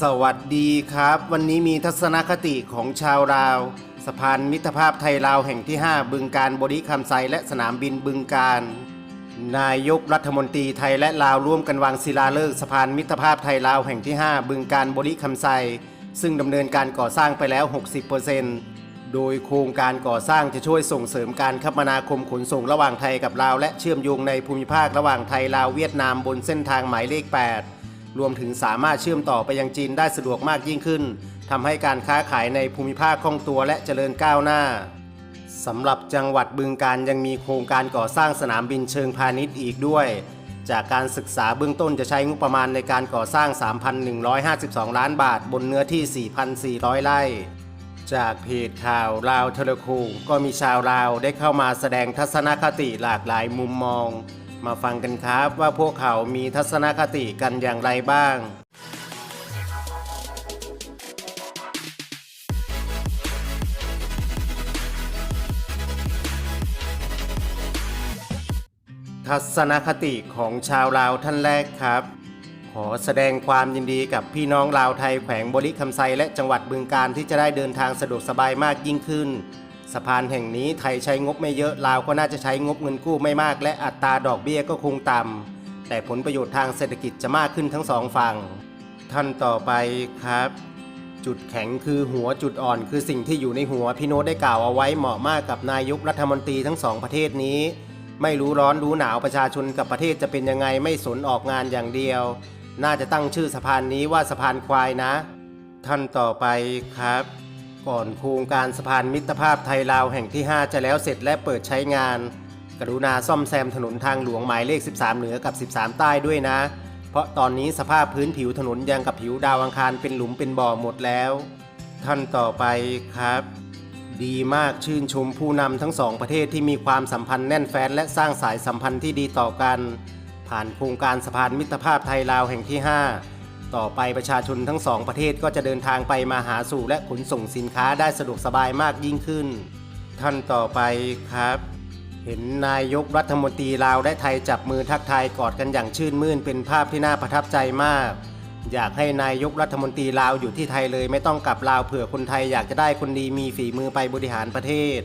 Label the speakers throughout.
Speaker 1: สวัสดีครับ วันนี้มีทัศนคติของชาวลาวสะพานมิตรภาพไทยลาวแห่งที่ 5 บึงการบริคำไซและสนามบินบึงการ นายกรัฐมนตรีไทยและลาวร่วมกันวางศิลาฤกษ์สะพานมิตรภาพไทยลาวแห่งที่ 5 บึงการบริคำไซซึ่งดำเนินการก่อสร้างไปแล้ว 60%โดยโครงการก่อสร้างจะช่วยส่งเสริมการคมนาคมขนส่งระหว่างไทยกับลาว และเชื่อมโยงในภูมิภาคระหว่างไทยลาวเวียดนามบนเส้นทางหมายเลข 8 รวมถึงสามารถเชื่อมต่อไปยังจีนได้สะดวกมากยิ่งขึ้นทำให้การค้าขายในภูมิภาคคล่องตัวและเจริญก้าวหน้าสำหรับจังหวัดบึงการยังมีโครงการก่อสร้างสนามบินเชิงพาณิชย์อีกด้วย จากการศึกษาเบื้องต้นจะใช้งบประมาณในการก่อสร้าง 3,152 ล้านบาทบนเนื้อที่ 4,400 ไร่ จากเพจข่าวลาวเทเลคงก็มีชาวลาวได้เข้ามาแสดงทัศนคติหลากหลายมุมมอง มาฟังกันครับว่าพวกเขามีทัศนคติกันอย่างไรบ้างทัศนคติของชาวลาวท่านแรกครับ ขอแสดงความยินดีกับพี่น้องลาวไทยแขวงบริคำไซและจังหวัดบึงการที่จะได้เดินทางสะดวกสบายมากยิ่งขึ้น สะพานแห่งนี้ไทยใช้งบไม่เยอะลาวก็น่าจะใช้งบเงินกู้ไม่มาก และอัตราดอกเบี้ยก็คงต่ำแต่ผลประโยชน์ทางเศรษฐกิจจะมากขึ้นทั้งสองฝั่งท่านต่อไปครับ จุดแข็งคือหัวจุดอ่อน คือสิ่งที่อยู่ในหัวพี่โน้ตได้กล่าวเอาไว้เหมาะมากกับนายกรัฐมนตรีทั้งสองประเทศนี้ ไม่รู้ร้อนรู้หนาวประชาชนกับประเทศจะเป็นยังไงไม่สนออกงานอย่างเดียว น่าจะตั้งชื่อสะพานนี้ว่าสะพานควายนะ ท่านต่อไปครับ ก่อนโครงการสะพานมิตรภาพไทยลาวแห่งที่ 5 จะแล้วเสร็จและเปิดใช้งาน กรุณาซ่อมแซมถนนทางหลวงหมายเลข 13 เหนือกับ 13 ใต้ด้วยนะ เพราะตอนนี้สภาพพื้นผิวถนนยังกับผิวดาวอังคารเป็นหลุมเป็นบ่อหมดแล้ว ท่านต่อไปครับ ดีมากชื่นชมผู้นำทั้งสองประเทศที่มีความสัมพันธ์แน่นแฟ้นและสร้างสายสัมพันธ์ที่ดีต่อกัน ผ่านโครงการสะพานมิตรภาพไทยลาวแห่งที่ 5 ต่อไปประชาชนทั้งสองประเทศก็จะเดินทางไปมาหาสู่และขนส่งสินค้าได้สะดวกสบายมากยิ่งขึ้น ท่านต่อไปครับ เห็นนายกรัฐมนตรีลาวและไทยจับมือทักทายกอดกันอย่างชื่นมื่นเป็นภาพที่น่าประทับใจมาก อยากให้นายกรัฐมนตรีลาวอยู่ที่ไทยเลยไม่ต้องกลับลาวเผื่อคนไทยอยากจะได้คนดีมีฝีมือไปบริหารประเทศ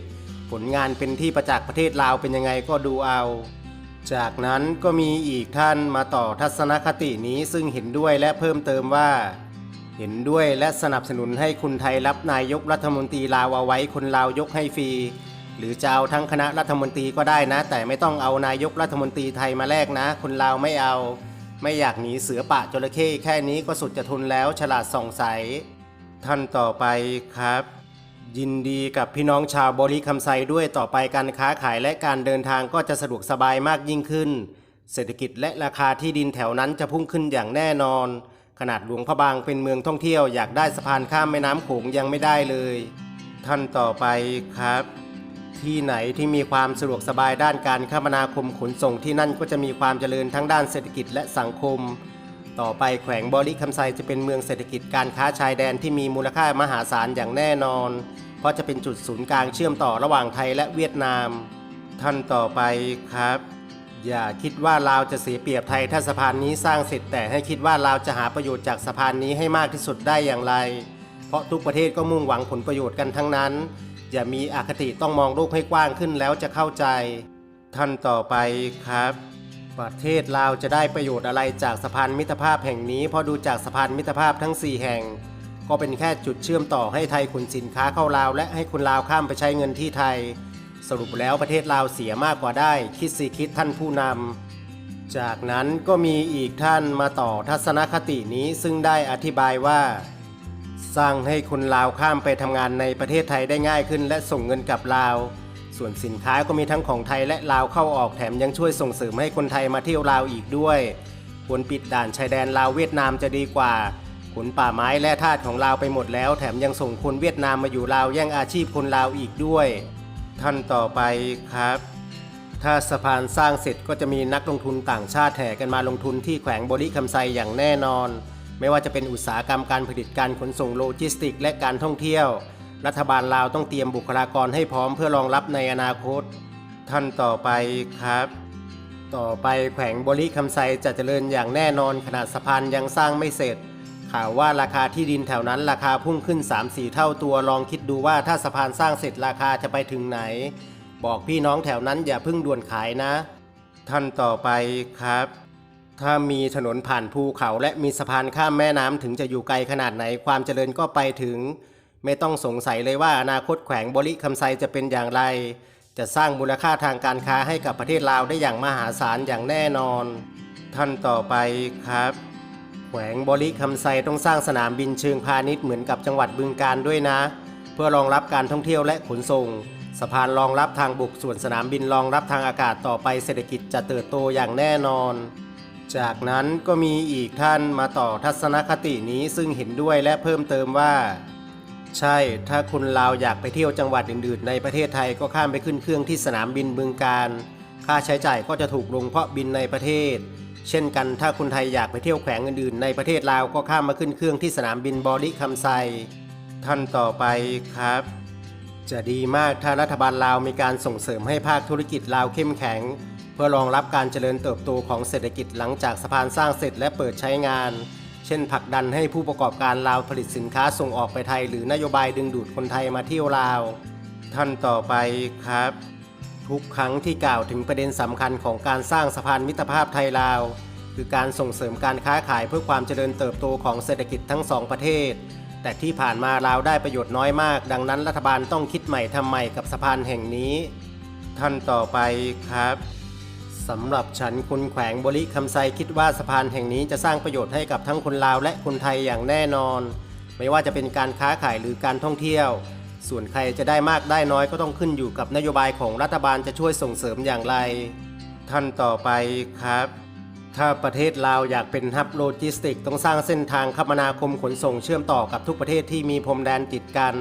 Speaker 1: ผลงานเป็นที่ประจักษ์ประเทศลาวเป็นยังไงก็ดูเอา จากนั้นก็มีอีกท่านมาต่อทัศนคตินี้ซึ่งเห็นด้วยและเพิ่มเติมว่า เห็นด้วยและสนับสนุนให้คุณไทยรับนายกรัฐมนตรีลาวเอาไว้คนลาวยกให้ฟรี หรือจะเอาทั้งคณะรัฐมนตรีก็ได้นะ แต่ไม่ต้องเอานายกรัฐมนตรีไทยมาแลกนะ คนลาวไม่เอา ไม่อยากหนีเสือปะจระเข้แค่นี้ก็สุดจะทนแล้วฉลาดส่องใสท่านต่อไปครับ ยินดีกับพี่น้องชาวบริคำไซด้วยต่อไปการค้าขายและการเดินทางก็จะสะดวกสบายมากยิ่งขึ้น เศรษฐกิจและราคาที่ดินแถวนั้นจะพุ่งขึ้นอย่างแน่นอน ขนาดหลวงพระบางเป็นเมืองท่องเที่ยวอยากได้สะพานข้ามแม่น้ำโขงยังไม่ได้เลย ท่านต่อไปครับ ที่ไหนที่มีความสะดวกสบายด้านการคมนาคมขนส่งที่นั่นก็จะมีความเจริญทั้งด้านเศรษฐกิจและสังคมต่อไปแขวงบริคำไซจะเป็นเมืองเศรษฐกิจการค้าชายแดนที่มีมูลค่ามหาศาลอย่างแน่นอน เพราะจะเป็นจุดศูนย์กลางเชื่อมต่อระหว่างไทยและเวียดนาม ท่านต่อไปครับ อย่าคิดว่าลาวจะเสียเปรียบไทยถ้าสะพานนี้สร้างเสร็จแต่ให้คิดว่าลาวจะหาประโยชน์จากสะพานนี้ให้มากที่สุดได้อย่างไร เพราะทุกประเทศก็มุ่งหวังผลประโยชน์กันทั้งนั้น อย่ามีอคติต้องมองโลกให้กว้างขึ้นแล้วจะเข้าใจ ท่านต่อไปครับประเทศลาวจะได้ประโยชน์อะไรจากสะพานมิตรภาพแห่งนี้เพราะดูจากสะพานมิตรภาพทั้ง 4 แห่ง ก็เป็นแค่จุดเชื่อมต่อให้ไทยขนสินค้าเข้าลาว และให้คนลาวข้ามไปใช้เงินที่ไทย สรุปแล้วประเทศลาวเสียมากกว่าได้ คิดสิคิดท่านผู้นำจากนั้นก็มีอีกท่านมาต่อทัศนคตินี้ซึ่งได้อธิบายว่า สร้างให้คนลาวข้ามไปทำงานในประเทศไทยได้ง่ายขึ้น และส่งเงินกลับลาว ส่วนสินค้าก็มีทั้งของไทยและลาวเข้าออกแถมยังช่วยส่งเสริมให้คนไทยมาเที่ยวลาวอีกด้วยควรปิดด่านชายแดนลาวเวียดนามจะดีกว่า ขนป่าไม้และทาสของลาวไปหมดแล้ว แถมยังส่งคนเวียดนามมาอยู่ลาวแย่งอาชีพคนลาวอีกด้วย ท่านต่อไปครับ ถ้าสะพานสร้างเสร็จก็จะมีนักลงทุนต่างชาติแห่กันมาลงทุนที่แขวงบริคำไซอย่างแน่นอน ไม่ว่าจะเป็นอุตสาหกรรมการผลิตการขนส่งโลจิสติก และการท่องเที่ยว รัฐบาลลาวต้องเตรียมบุคลากรให้พร้อมเพื่อรองรับในอนาคต ท่านต่อไปครับต่อไปแขวงบริคำไซจะเจริญอย่างแน่นอนขนาดสะพานยังสร้างไม่เสร็จ ข่าวว่าราคาที่ดินแถวนั้นราคาพุ่งขึ้น 3-4 เท่าตัวลองคิดดูว่าถ้าสะพานสร้างเสร็จราคาจะไปถึงไหน บอกพี่น้องแถวนั้นอย่าเพิ่งด่วนขายนะ ท่านต่อไปครับ ถ้ามีถนนผ่านภูเขาและมีสะพานข้ามแม่น้ำถึงจะอยู่ไกลขนาดไหนความเจริญก็ไปถึง ไม่ต้องสงสัยเลยว่าอนาคตแขวงบริคำไซจะเป็นอย่างไร จะสร้างมูลค่าทางการค้าให้กับประเทศลาวได้อย่างมหาศาลอย่างแน่นอน ท่านต่อไปครับ วงบริคำไซต้องสร้างสนามบินเชิงพาณิชย์เหมือนกับจังหวัดบึงการด้วยนะ เพื่อรองรับการท่องเที่ยวและขนส่ง สะพานรองรับทางบกส่วนสนามบินรองรับทางอากาศต่อไปเศรษฐกิจจะเติบโตอย่างแน่นอน จากนั้นก็มีอีกท่านมาต่อทัศนคตินี้ซึ่งเห็นด้วยและเพิ่มเติมว่า ใช่ ถ้าคุณลาวอยากไปเที่ยวจังหวัดอื่น ๆ ในประเทศไทยก็ข้ามไปขึ้นเครื่องที่สนามบินบึงการ ค่าใช้จ่ายก็จะถูกลงเพราะบินในประเทศ เช่นกันถ้าคุณไทยอยากไปเที่ยวแขวงอื่นๆ ในประเทศลาวก็ข้ามมาขึ้นเครื่องที่สนามบินบอริคำไซท่านต่อไปครับ จะดีมากถ้ารัฐบาลลาวมีการส่งเสริมให้ภาคธุรกิจลาวเข้มแข็ง เพื่อรองรับการเจริญเติบโตของเศรษฐกิจหลังจากสะพานสร้างเสร็จและเปิดใช้งาน เช่นผลักดันให้ผู้ประกอบการลาวผลิตสินค้าส่งออกไปไทย หรือนโยบายดึงดูดคนไทยมาเที่ยวลาว ท่านต่อไปครับ ทุกครั้งที่กล่าวถึงประเด็นสำคัญของการสร้างสะพานมิตรภาพไทยลาว คือการส่งเสริมการค้าขายเพื่อความเจริญเติบโตของเศรษฐกิจทั้งสองประเทศ แต่ที่ผ่านมาลาวได้ประโยชน์น้อยมาก ดังนั้นรัฐบาลต้องคิดใหม่ทำใหม่กับสะพานแห่งนี้ ท่านต่อไปครับสำหรับฉันคุณแขวงบริคำไซคิดว่าสะพานแห่งนี้จะสร้างประโยชน์ให้กับทั้งคนลาวและคนไทยอย่างแน่นอน ไม่ว่าจะเป็นการค้าขายหรือการท่องเที่ยว ส่วนใครจะได้มากได้น้อยก็ต้องขึ้นอยู่กับนโยบายของรัฐบาลจะช่วยส่งเสริมอย่างไร ท่านต่อไปครับ ถ้าประเทศลาวอยากเป็นฮับโลจิสติก ต้องสร้างเส้นทางคมนาคมขนส่งเชื่อมต่อกับทุกประเทศที่มีพรมแดนติดกัน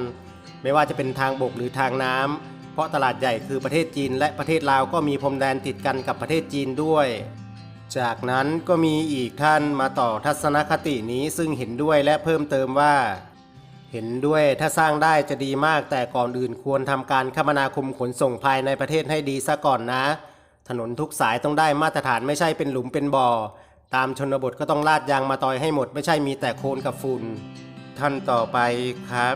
Speaker 1: ไม่ว่าจะเป็นทางบกหรือทางน้ำเพราะตลาดใหญ่คือประเทศจีน และประเทศลาวก็มีพรมแดนติดกันกับประเทศจีนด้วยจากนั้นก็มีอีกท่านมาต่อทัศนคตินี้ซึ่งเห็นด้วยและเพิ่มเติมว่า เห็นด้วยถ้าสร้างได้จะดีมาก แต่ก่อนอื่นควรทำการคมนาคมขนส่งภายในประเทศให้ดีซะก่อนนะ ถนนทุกสายต้องได้มาตรฐานไม่ใช่เป็นหลุมเป็นบ่อ ตามชนบทก็ต้องลาดยางมาตอยให้หมด ไม่ใช่มีแต่โคลนกับฝุ่นท่านต่อไปครับ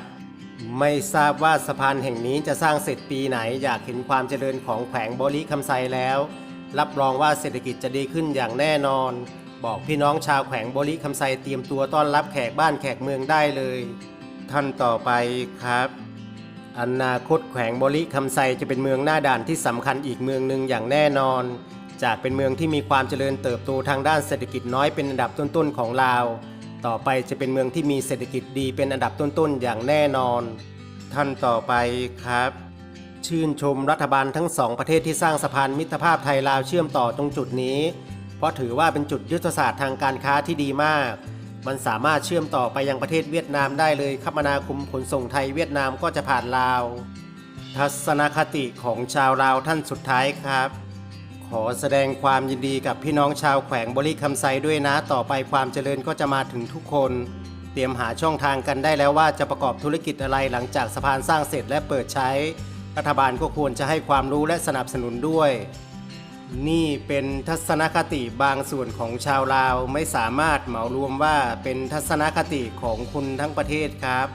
Speaker 1: ไม่ทราบว่าสะพานแห่งนี้จะสร้างเสร็จปีไหน อยากเห็นความเจริญของแขวงบริคำไซแล้ว รับรองว่าเศรษฐกิจจะดีขึ้นอย่างแน่นอน บอกพี่น้องชาวแขวงบริคำไซเตรียมตัวต้อนรับแขกบ้านแขกเมืองได้เลย ท่านต่อไปครับ อนาคตแขวงบริคำไซจะเป็นเมืองหน้าด่านที่สำคัญอีกเมืองหนึ่งอย่างแน่นอน จากเป็นเมืองที่มีความเจริญเติบโตทางด้านเศรษฐกิจน้อยเป็นอันดับต้นๆของลาว ต่อไปจะเป็นเมืองที่มีเศรษฐกิจดีเป็นอันดับต้นๆอย่างแน่นอน ท่านต่อไปครับ ชื่นชมรัฐบาลทั้งสองประเทศที่สร้างสะพานมิตรภาพไทยลาวเชื่อมต่อตรงจุดนี้ เพราะถือว่าเป็นจุดยุทธศาสตร์ทางการค้าที่ดีมาก มันสามารถเชื่อมต่อไปยังประเทศเวียดนามได้เลยคมนาคมขนส่งไทยเวียดนามก็จะผ่านลาว ทัศนคติของชาวลาวท่านสุดท้ายครับ ขอแสดงความยินดีกับพี่น้องชาวแขวงบริคำไซด้วยนะ ต่อไปความเจริญก็จะมาถึงทุกคน เตรียมหาช่องทางกันได้แล้วว่าจะประกอบธุรกิจอะไรหลังจากสะพานสร้างเสร็จและเปิดใช้ รัฐบาลก็ควรจะให้ความรู้และสนับสนุนด้วย นี่เป็นทัศนคติบางส่วนของชาวลาวไม่สามารถเหมารวมว่าเป็นทัศนคติของคุณทั้งประเทศครับ